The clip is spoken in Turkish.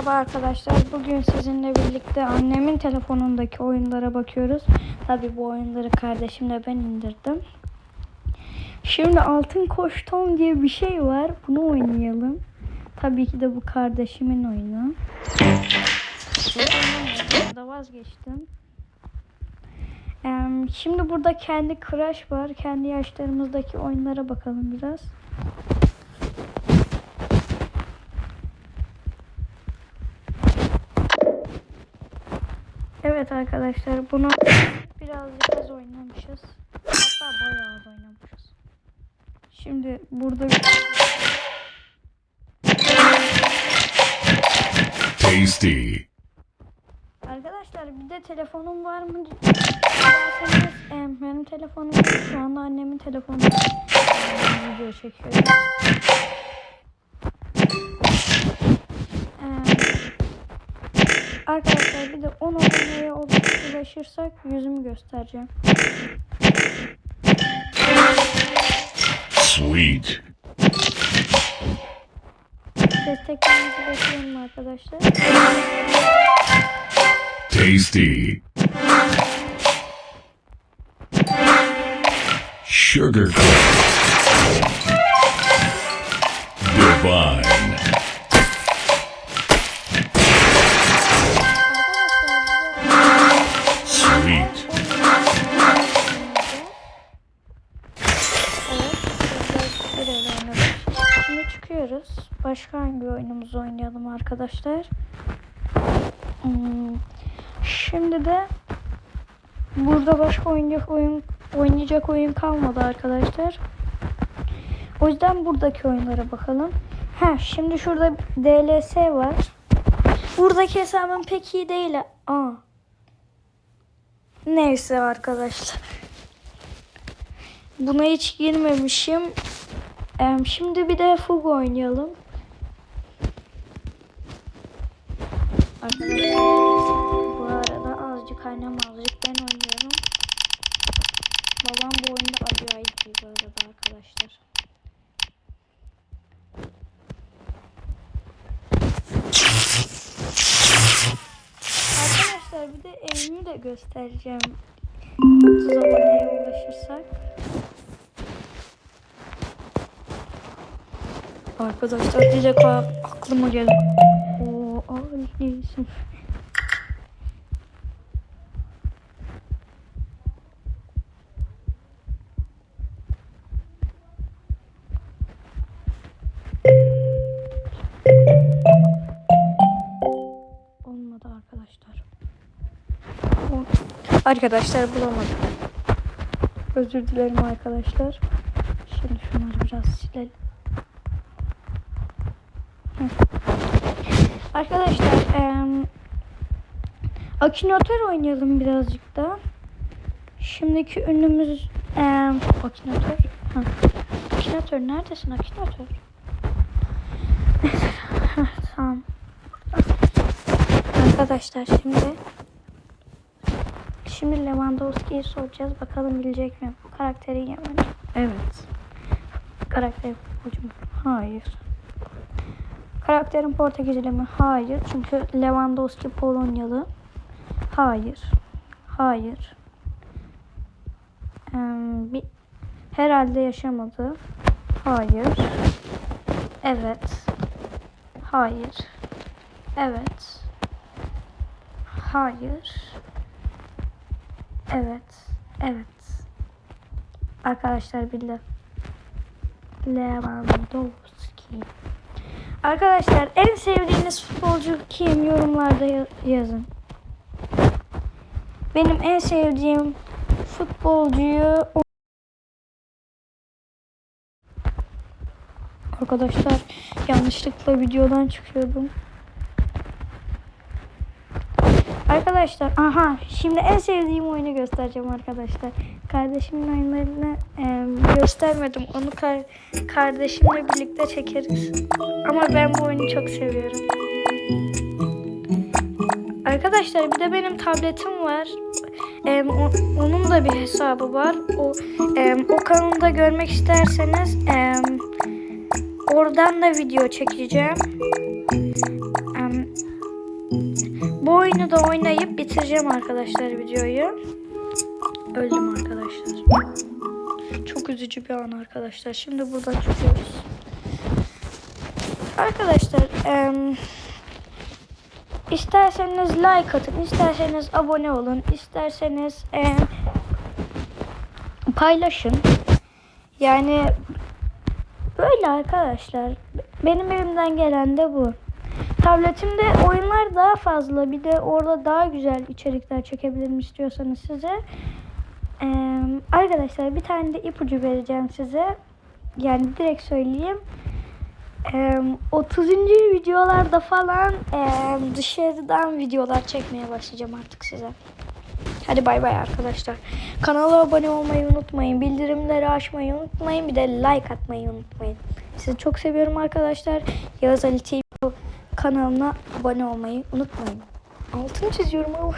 Merhaba arkadaşlar. Bugün sizinle birlikte annemin telefonundaki oyunlara bakıyoruz. Tabi bu oyunları kardeşimle ben indirdim. Şimdi Altın Koşton diye bir şey var. Bunu oynayalım. Tabii ki de bu kardeşimin oyunu. Da vazgeçtim. Şimdi burada kendi Crash var. Kendi yaşlarımızdaki oyunlara bakalım biraz. Evet arkadaşlar bunu birazcık az oynamışız. Hatta bayağı az oynamışız. Şimdi burada Tasty. Arkadaşlar bir de telefonum var mı derseniz em, benim telefonum şu anda annemin telefonu video çekiyorum. Em, arkadaşlar 10 aboneye ulaşırsak yüzümü göstereceğim. Sweet. Desteklerinizi bekliyorum arkadaşlar. Tasty. Sugar. Divine. Hangi oyunumuzu oynayalım arkadaşlar? Hmm, Şimdi de burada başka oynayacak oyun oynayacak oyun kalmadı arkadaşlar. O yüzden buradaki oyunlara bakalım. Ha, şimdi şurada DLS var. Buradaki hesabım pek iyi değil. Aa. Neyse arkadaşlar. Buna hiç girmemişim. Em, Şimdi bir de Fugu oynayalım. Arkadaşlar bu arada azıcık annem azıcık ben oynuyorum. Babam bu oyunda acayip iyi bu arada arkadaşlar. Arkadaşlar bir de evimi de göstereceğim. 30 aboneye ulaşırsak. Arkadaşlar direkt aklıma geldi. Ailesin. Olmadı arkadaşlar. Arkadaşlar bulamadım. Özür dilerim arkadaşlar. Şimdi şunları biraz silelim. Arkadaşlar em, Akinator oynayalım birazcık da. Şimdiki ünlümüz em, Akinator. Ha. Akinator neredesin Akinator? tamam. Arkadaşlar şimdi Şimdi Lewandowski'yi soracağız. Bakalım bilecek mi? Bu karakteri yabancı. Evet. Karakter futbolcu mu? Hayır. Karakterin Portekizli mi? Hayır. Çünkü Lewandowski Polonyalı. Hayır. Hayır. Em, bir, herhalde yaşamadı. Hayır. Evet. Hayır. Evet. Hayır. Evet. Evet. Arkadaşlar bildi. Lewandowski. Arkadaşlar en sevdiğiniz futbolcu kim? Yorumlarda ya- yazın. Benim en sevdiğim futbolcuyu Arkadaşlar yanlışlıkla videodan çıkıyordum. Arkadaşlar aha şimdi en sevdiğim oyunu göstereceğim arkadaşlar. Kardeşimin oyunlarını e, göstermedim. Onu kar- kardeşimle birlikte çekeriz. Ama ben bu oyunu çok seviyorum. Arkadaşlar bir de benim tabletim var. E, o- onun da bir hesabı var. O e, o kanalda görmek isterseniz e, oradan da video çekeceğim. Bu oyunu da oynayıp bitireceğim arkadaşlar videoyu. Öldüm arkadaşlar. Çok üzücü bir an arkadaşlar. Şimdi buradan çıkıyoruz. Arkadaşlar em, isterseniz like atın, isterseniz abone olun, isterseniz em, paylaşın. Yani böyle arkadaşlar. Benim elimden gelen de bu. Tabletimde oyunlar daha fazla. Bir de orada daha güzel içerikler çekebilirim istiyorsanız size. Ee, arkadaşlar bir tane de ipucu vereceğim size. Yani direkt söyleyeyim. Ee, 30. videolarda falan ee, dışarıdan videolar çekmeye başlayacağım artık size. Hadi bay bay arkadaşlar. Kanala abone olmayı unutmayın. Bildirimleri açmayı unutmayın. Bir de like atmayı unutmayın. Sizi çok seviyorum arkadaşlar. Yağız Ali TV kanalına abone olmayı unutmayın. Altını çiziyorum.